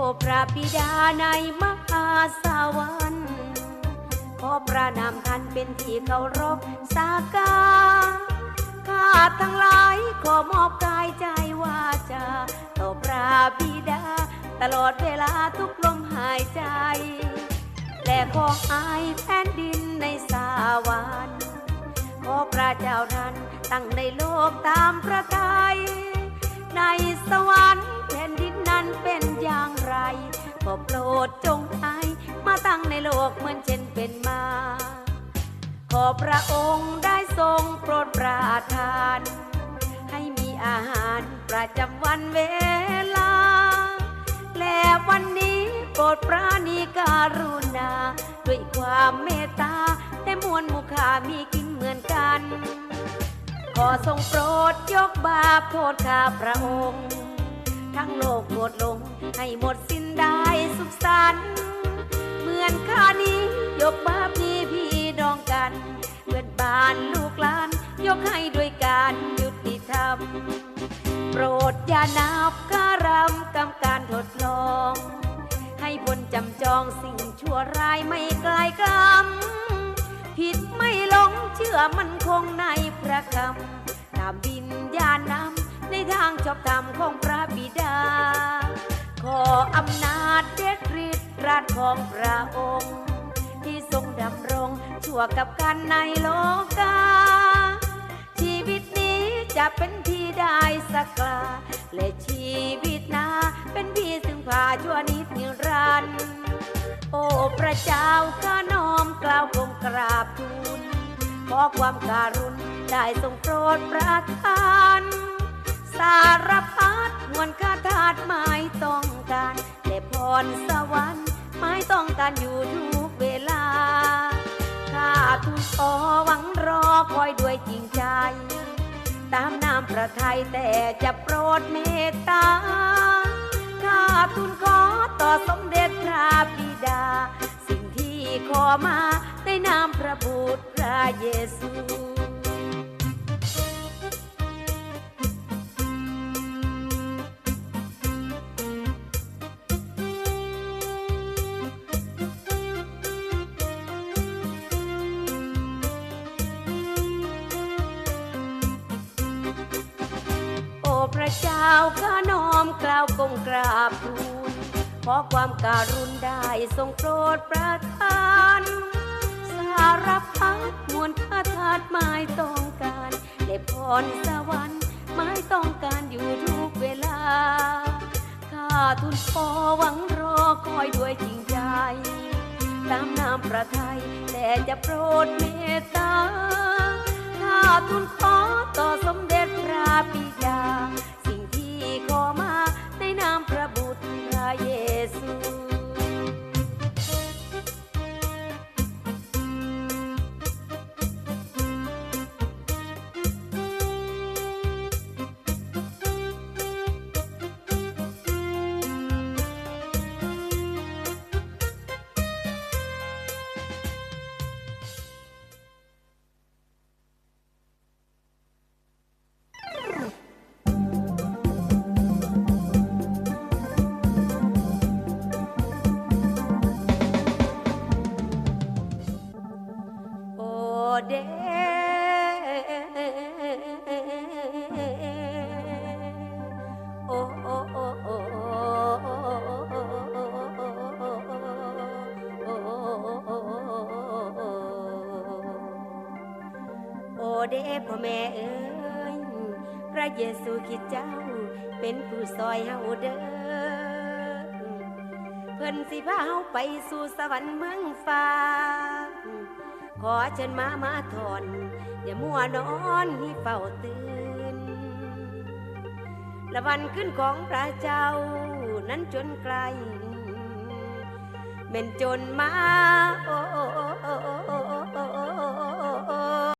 อพระบิดาในมหาสวรรค์ขอประนามท่านเป็นที่เคารพสักการข้าทั้งหลายขอมอบกายใจว่าจะต่อพระบิดา ตลอดเวลาทุกลมหายใจ และขออายแผ่นดินในสวรรค์ขอพระเจ้าท่านตั้งในโลกตามพระทัยในสวรรค์แผ่นดินนั้นเป็น อย่างไร ก็โปรดจงให้มาตั้งในโลกเหมือนเช่นเป็นมา ขอพระองค์ได้ทรงโปรดปราทาน ให้มีอาหารประจำวันเวลา และวันนี้โปรดปราณีการุณา ด้วยความเมตตาแต่มวลมุขามีกินเหมือนกันขอทรงโปรดยกบาปโทษข้าพระองค์ ทั้งโลกหมดลง ให้หมดสิ้นได้สุขสันต์เหมือนข้านี้ยกบาปนี้พี่น้องกันเพื่อนบ้านลูกหลาน ยกให้ด้วยการยุติธรรม โปรดอย่านับการำกำการทดลอง ให้พ้นจำจองสิ่งชั่วร้ายไม่กลายกลำผิดไม่หลงเชื่อมันคงในพระคำตามบินญาณนำในทางชอบธรรมของพระบิดา ของพระองค์ ที่ทรงดำรงชั่วกับกันในโลกา ชีวิตนี้จะเป็นที่ได้สักกลาและชีวิตน้าเป็นพี่ซึ่งพาชั่วนิดนิรันดร์โอ้พระเจ้าข้าน้อมกล่าวคงกราบทูลขอความการุณได้ทรงโปรดประทาน สารพัดมวลคาถาดหมายต้องการและพรสวรรค์ หมายต้องการอยู่ทุกเวลา ข้าทูลขอหวังรอคอยด้วยจริงใจ ตามน้ำพระทัยแต่จะโปรดเมตตา ข้าทูลขอต่อสมเด็จพระบิดา สิ่งที่ขอมาในนามพระบุตรพระเยซู เจ้าข้าน้อมกล่าวกงกราบทูลขอความการุณได้ทรงโปรดประทาน สารพัดมวลพระธาตุหมาต้องการและพรสวรรค์หมายต้องการอยู่ทุกเวลาข้าทูลขอหวังรอคอยด้วยจริงใจ ตามน้ำพระทัยแต่จะโปรดเมตตาข้าทูลขอต่อสมเด็จพระบิดา เดโอโอโอโอโอเดพ่อแม่เอ้ยพระเยซูคริดเจ้า เป็นผู้ซอยเฮาเด้อเพิ่นสิพาเฮาไปสู่สวรรค์เมืองฟ้า ขอเชิญมามาทอน อย่ามัวนอนให้เฝ้าตื่น ละวันขึ้นของพระเจ้านั้นจนไกลเป็นจนมาโอ้